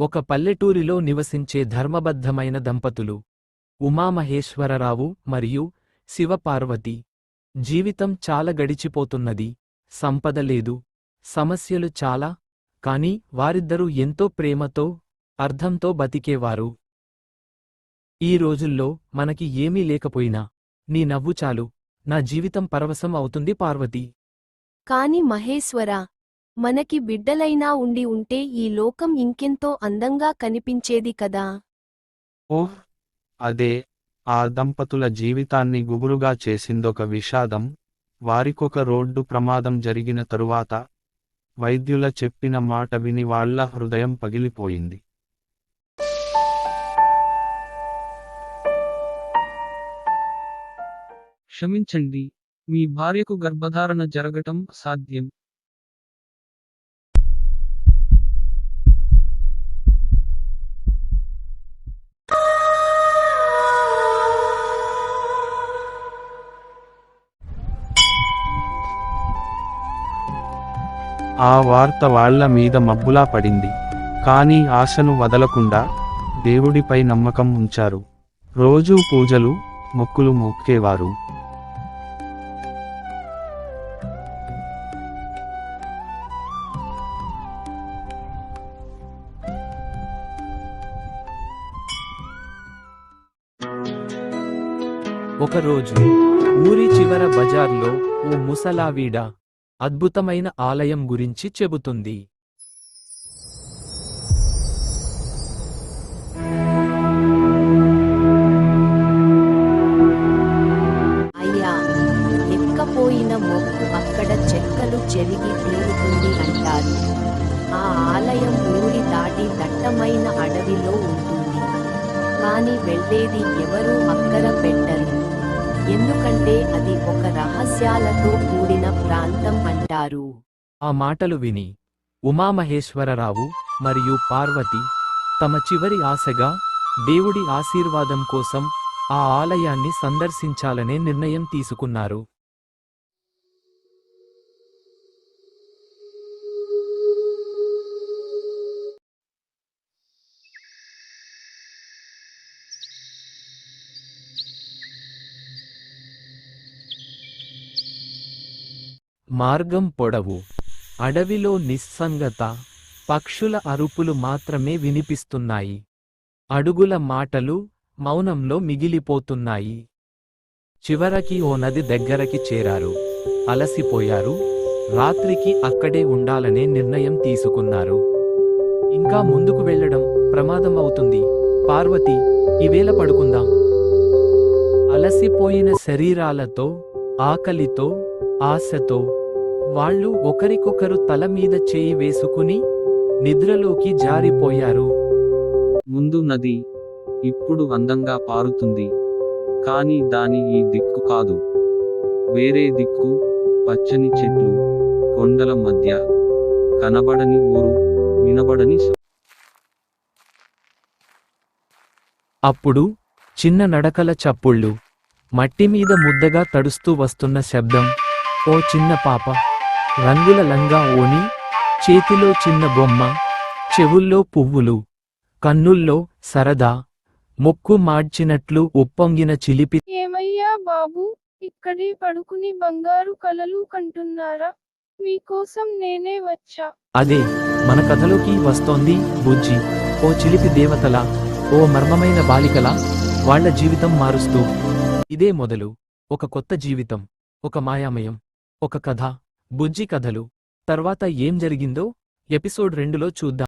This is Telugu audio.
ఒక పల్లెటూరిలో నివసించే ధర్మబద్ధమైన దంపతులు ఉమామహేశ్వరరావు మరియు శివపార్వతి. జీవితం చాలా గడిచిపోతున్నది. సంపద లేదు. సమస్యలు చాలా. కాని వారిద్దరూ ఎంతో ప్రేమతో అర్థంతో బతికేవారు. ఈ రోజుల్లో మనకి ఏమీ లేకపోయినా నీ నవ్వు చాలు. నా జీవితం పరవశం అవుతుంది పార్వతి. కాని మహేశ్వర మనకి బిడ్డలైనా ఉండి ఉంటే ఈ లోకం ఇంకెంతో అందంగా కనిపించేది కదా. ఓహ్! అదే ఆ దంపతుల జీవితాన్ని గుబురుగా చేసిందొక విషాదం వారికొక రోడ్డు ప్రమాదం జరిగిన తరువాత వైద్యుల చెప్పిన మాట విని వాళ్ళ హృదయం పగిలిపోయింది. క్షమించండి మీ భార్యకు గర్భధారణ జరగటం సాధ్యం ఆ వార్త వాళ్ళ మీద మబ్బులా పడింది. కానీ ఆశను వదలకుండా దేవుడిపై నమ్మకం ఉంచారు. రోజూ పూజలు మొక్కులు మొక్కేవారు. ఒకరోజు ఊరి చివర బజార్లో ఓ ముసలావీడ అద్భుతమైన ఆలయం గురించి చెబుతుంది. అయ్యా మొక్కు అక్కడ చెక్కలు చెరిగి తీరుతుంది అంటారు. ఆ ఆలయం ఊరి దాటి దట్టమైన అడవిలో ఉంటుంది. కానీ వెళ్ళేది ఎవరూ అక్కడ పెట్టరు. ఎందుకంటే అది ఒక రహస్యాలతో కూడిన ప్రాంతం అంటారు ఆ మాటలు విని ఉమామహేశ్వరరావు మరియు పార్వతి తమ చివరి ఆశగా దేవుడి ఆశీర్వాదం కోసం ఆ ఆలయాన్ని సందర్శించాలనే నిర్ణయం తీసుకున్నారు. మార్గం పొడవు అడవిలో నిస్సంగత పక్షుల అరుపులు మాత్రమే వినిపిస్తున్నాయి. అడుగుల మాటలు మౌనంలో మిగిలిపోతున్నాయి. చివరకి ఓ నది దగ్గరకి చేరారు అలసిపోయారు రాత్రికి అక్కడే ఉండాలనే నిర్ణయం తీసుకున్నారు. ఇంకా ముందుకు వెళ్ళడం ప్రమాదం అవుతుంది పార్వతి ఈవేళ పడుకుందాం. అలసిపోయిన శరీరాలతో ఆకలితో ఆశతో వాళ్ళు ఒకరికొకరు తల మీద చేయి వేసుకుని నిద్రలోకి జారిపోయారు. ముందు నది ఇప్పుడు అందంగా పారుతుంది. కాని దాని ఈ దిక్కు కాదు. వేరే దిక్కు పచ్చని చెట్లు కొండల మధ్య కనబడని ఊరు వినబడని అప్పుడు చిన్న నడకల చప్పుళ్ళు మట్టి మీద ముద్దగా తడుస్తూ వస్తున్న శబ్దం ఓ చిన్న పాప! రంగుల లంగా ఓని చేతిలో చిన్న బొమ్మ చెవుల్లో పువ్వులు కన్నుల్లో సరదా ముక్కు మార్చినట్లు ఉప్పొంగిన చిలిపి. ఏమయ్యా బాబు ఇక్కడే పడుకుని బంగారు కలలు కంటున్నారా? మీకోసం నేనే వచ్చా. అదే మన కథలోకి వస్తోంది బుజ్జి. ఓ చిలిపి దేవతలా ఓ మర్మమైన బాలికలా వాళ్ళ జీవితం మారుస్తూ. ఇదే మొదలు. ఒక కొత్త జీవితం ఒక మాయామయం ఒక కథ. బుజ్జి కథలు. తర్వాత ఏం జరిగిందో ఎపిసోడ్ రెండులో చూద్దాం.